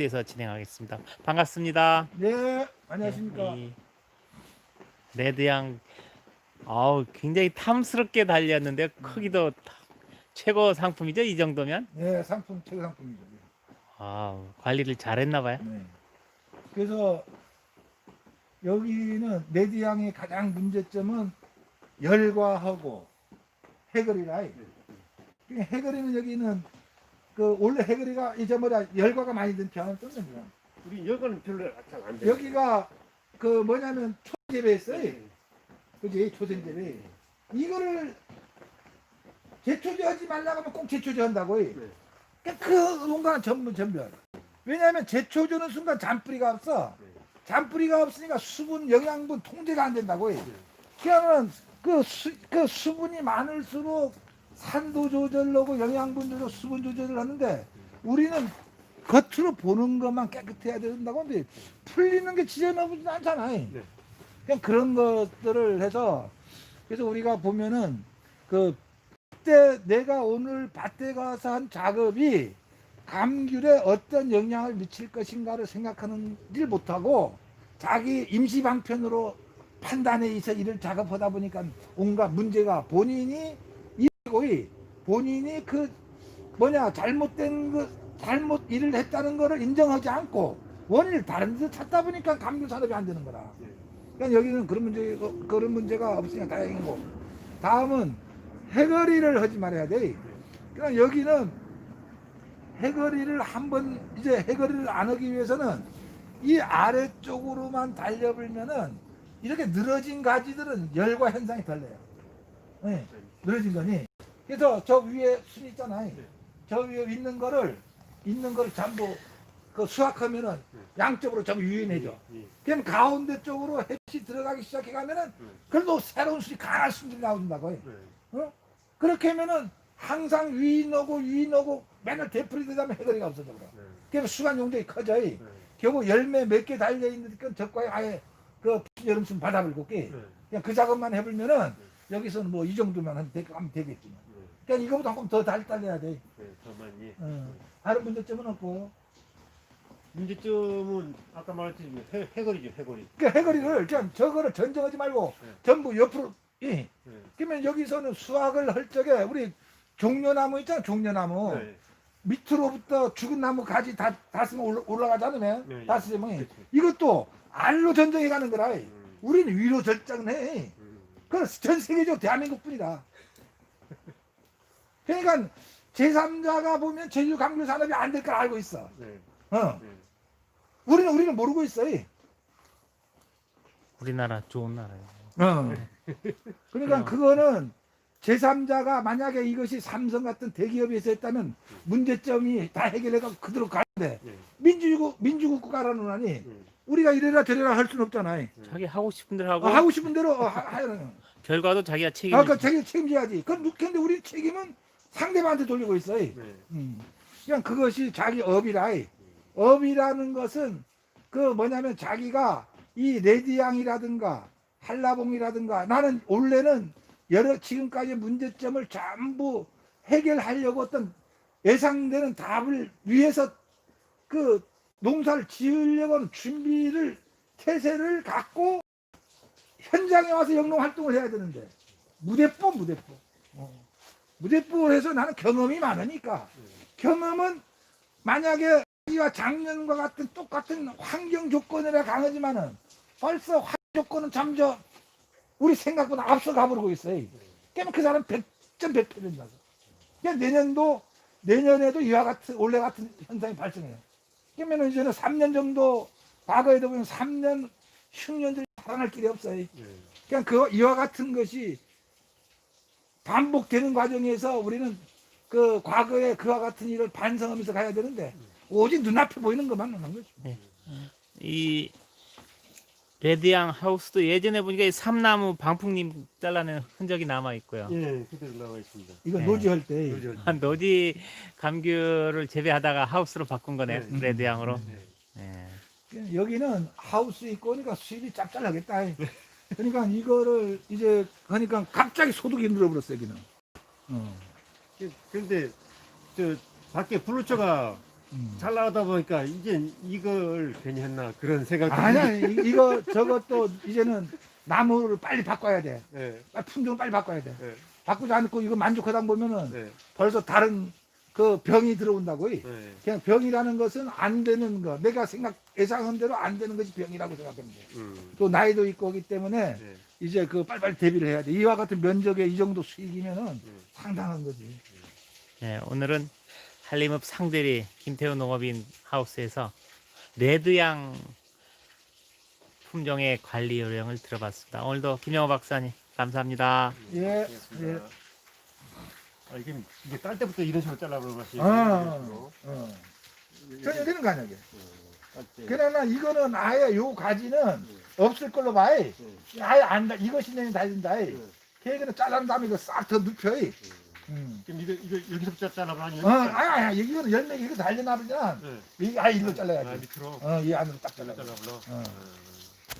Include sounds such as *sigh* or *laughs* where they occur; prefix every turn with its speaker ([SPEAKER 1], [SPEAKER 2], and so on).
[SPEAKER 1] 하우스에서 진행하겠습니다. 반갑습니다.
[SPEAKER 2] 네, 안녕하십니까.
[SPEAKER 1] 이 레드양 아우 굉장히 탐스럽게 달렸는데 크기도 타- 최고 상품이죠 이 정도면
[SPEAKER 2] 네, 상품 최고 상품이죠.
[SPEAKER 1] 아 관리를 잘했나 봐요.
[SPEAKER 2] 네. 그래서 여기는 레드양의 가장 문제점은 열과하고 해거리라. 해거리는 여기는 그 원래 해거리가 이제 뭐냐 열과가 많이 든 떴는 거야.
[SPEAKER 3] 우리 여가는 별로 잘안 돼.
[SPEAKER 2] 여기가 그 뭐냐면 초재배했어요. 그지 초생재배. 이거를 제초제하지 말라고 하면 꼭 제초제 한다고. 해. 그러니까 그 공간은 전부 전별. 왜냐하면 제초제는 순간 잔뿌리가 없어. 잔뿌리가 없으니까 수분, 영양분 통제가 안 된다고. 해. 그러면 그, 수, 그 수분이 많을수록 산도 조절하고 영양분 조절, 수분 조절을 하는데 우리는 겉으로 보는 것만 깨끗해야 된다고 하는데 풀리는 게 지저나쁘지 않잖아요. 그냥 그런 것들을 해서 그래서 우리가 보면은 그 밭에 내가 오늘 밭에 가서 한 작업이 감귤에 어떤 영향을 미칠 것인가를 생각하는 일 못하고 자기 임시 방편으로 판단에 있어 일을 작업하다 보니까 온갖 문제가 본인이 이고 본인이 그 뭐냐 잘못된 그 잘못 일을 했다는 거를 인정하지 않고 원인을 다른 데서 찾다 보니까 감귤 산업이 안 되는 거라. 그러니까 여기는 그런 문제 그런 문제가 없으니까 다행이고 다음은 해거리를 하지 말아야 돼. 그러니까 여기는 해거리를 한번 이제 해거리를 안 하기 위해서는 이 아래쪽으로만 달려불면은 이렇게 늘어진 가지들은 열과 현상이 덜려요. 네, 늘어진 거니. 그래서 저 위에 순 있잖아요. 저 위에 있는 거를 있는 거를 전부 그 수확하면은 양쪽으로 전부 유인해줘. 그럼 가운데 쪽으로 햇빛이 들어가기 시작해 가면은 그래도 새로운 술이 강한 술이 나온다고 해. 어? 그렇게 하면은 항상 유인하고 유인하고 맨날 되풀이 되자면 해거리가 없어져 그래. 그럼 수간 용도가 커져. 결국 열매 몇 개 달려 있는 그 적과에 아예 그 여름순 끼. 그냥 그 작업만 해보면은 여기서는 뭐이 되, 하면 되겠지만. 그러니까 이거보다 조금 더 달, 달려야 돼.
[SPEAKER 3] 저만이
[SPEAKER 2] 어. 다른 문제점은 없고.
[SPEAKER 3] 문제점은 아까 말했듯이 해, 해거리죠 해거리.
[SPEAKER 2] 그 해거리를 그냥 저거를 전정하지 말고
[SPEAKER 3] 네.
[SPEAKER 2] 전부 옆으로 예.
[SPEAKER 3] 네.
[SPEAKER 2] 그러면 여기서는 수확을 할 적에 우리 종려나무 있잖아 종려나무
[SPEAKER 3] 네.
[SPEAKER 2] 밑으로부터 죽은 나무 가지 다 닿으면 올라, 올라가지 않으면
[SPEAKER 3] 네.
[SPEAKER 2] 닿으면
[SPEAKER 3] 그치.
[SPEAKER 2] 이것도 알로 전정해 가는 거라
[SPEAKER 3] 음.
[SPEAKER 2] 우리는 위로 절정해
[SPEAKER 3] 음.
[SPEAKER 2] 그건 전 세계적으로 대한민국 뿐이다 그러니까 제3자가 보면 제주 감귤 산업이 안 될 걸 알고 있어
[SPEAKER 3] 네.
[SPEAKER 2] 어.
[SPEAKER 3] 네.
[SPEAKER 2] 우리는 우리는 모르고 있어
[SPEAKER 1] 우리나라 좋은 나라예요.
[SPEAKER 2] 어. 그러니까 그거는 제3자가 만약에 이것이 삼성 같은 대기업에서 했다면 문제점이 다 해결해가 그대로 가는데
[SPEAKER 3] 네.
[SPEAKER 2] 민주국 민주국 국가라는 하니
[SPEAKER 3] 네.
[SPEAKER 2] 우리가 이래라 저래라 할 수는 없잖아 요.
[SPEAKER 1] 자기 하고 싶은 대로 하고
[SPEAKER 2] 어, 하고 싶은 대로 어, 하, 하는. *laughs*
[SPEAKER 1] 결과도 자기가 책임.
[SPEAKER 2] 아까 자기 책임져야지. 그럼 근데 우리 책임은 상대방한테 돌리고 있어요.
[SPEAKER 3] 네.
[SPEAKER 2] 음. 그냥 그것이 자기 업이라. 업이라는 것은 그 뭐냐면 자기가 이 레디양이라든가 한라봉이라든가 나는 원래는 여러 지금까지 문제점을 전부 해결하려고 어떤 예상되는 답을 위해서 그 농사를 지으려고 하는 준비를 태세를 갖고 현장에 와서 영농 활동을 해야 되는데 무대법 무대법 어. 무대법을 해서 나는 경험이 많으니까 경험은 만약에 이와 작년과 같은 똑같은 환경 조건이라 강하지만은 벌써 환경 조건은 점점 우리 생각보다 앞서 가 버리고 있어요. 그러면 그 사람 100점 100점 된다고. 그러니까 내년도 내년에도 이와 같은 원래 같은 현상이 발생해요. 그러면 이제는 3년 정도 과거에도 보면 3년 10년 정도 살아날 길이 없어요.
[SPEAKER 3] 네.
[SPEAKER 2] 그냥 그 이와 같은 것이 반복되는 과정에서 우리는 그 과거에 그와 같은 일을 반성하면서 가야 되는데 오직 눈앞에 보이는 것만 하는 거죠.
[SPEAKER 1] 이 레드양 하우스도 예전에 보니까 이 삼나무 방풍님 잘라낸 흔적이 남아 있고요.
[SPEAKER 3] 예, 그대로 나와 있습니다.
[SPEAKER 2] 이거
[SPEAKER 1] 네.
[SPEAKER 2] 노지할 때
[SPEAKER 3] 요즘.
[SPEAKER 1] 한 노지 감귤을 재배하다가 하우스로 바꾼 거네요.
[SPEAKER 3] 네.
[SPEAKER 1] 레드양으로.
[SPEAKER 3] 네.
[SPEAKER 1] 예.
[SPEAKER 2] 여기는 하우스 있고 그러니까 수입이 짭짤하겠다. 그러니까 이거를 이제 하니까 갑자기 소득이 늘어버렸어 여기는. 어.
[SPEAKER 3] 그- 근데 저 밖에 블루처가
[SPEAKER 2] 음.
[SPEAKER 3] 잘 나가다 보니까 이제 이걸 괜히 했나 그런 생각도
[SPEAKER 2] 아니야 이- 이거 저것도 이제는 나무를 빨리 바꿔야 돼.
[SPEAKER 3] 예,
[SPEAKER 2] 빨리 품종을 빨리 바꿔야 돼.
[SPEAKER 3] 예,
[SPEAKER 2] 바꾸지 않고 이거 만족하다 보면은
[SPEAKER 3] 예,
[SPEAKER 2] 벌써 다른 그 병이 들어온다고
[SPEAKER 3] 예.
[SPEAKER 2] 그냥 병이라는 것은 안 되는 거 내가 생각 예상한 대로 안 되는 것이 병이라고 생각하면 돼.
[SPEAKER 3] 음,
[SPEAKER 2] 또 나이도 있고 하기 때문에
[SPEAKER 3] 예,
[SPEAKER 2] 이제 그 빨리빨리 대비를 해야 돼. 이와 같은 면적의 이 정도 수익이면은
[SPEAKER 3] 음.
[SPEAKER 2] 상당한 거지.
[SPEAKER 1] 네, 오늘은 한림읍 상대리 김태우 농업인 하우스에서 레드양 품종의 관리 요령을 들어봤습니다. 오늘도 김영호 박사님 감사합니다.
[SPEAKER 2] 예. 예.
[SPEAKER 3] 아, 이게 이게 딸 때부터 이런 식으로 것이.
[SPEAKER 2] 아, 어. 전혀 되는 거 아니야, 이게. 그러나 이거는 아예 요 가지는 없을 걸로 봐. 이. 아예 안, 다- 이것이 내년 달린다. 이. 걔는 잘란 다음에 이거 싹 더 눕혀. 이. 음.
[SPEAKER 3] 그럼 이거 이거 여기서부터 잘라면
[SPEAKER 2] 어, 아야, 아야, 이거는 열매 이거 달려나버리잖아.
[SPEAKER 3] 네.
[SPEAKER 2] 이, 아예 일로
[SPEAKER 3] 아,
[SPEAKER 2] 잘라야지.
[SPEAKER 3] 밑으로
[SPEAKER 2] 어, 이 안으로 딱
[SPEAKER 3] 잘라
[SPEAKER 2] 잘라.
[SPEAKER 3] 잘라 불러.
[SPEAKER 2] 어.
[SPEAKER 3] 어.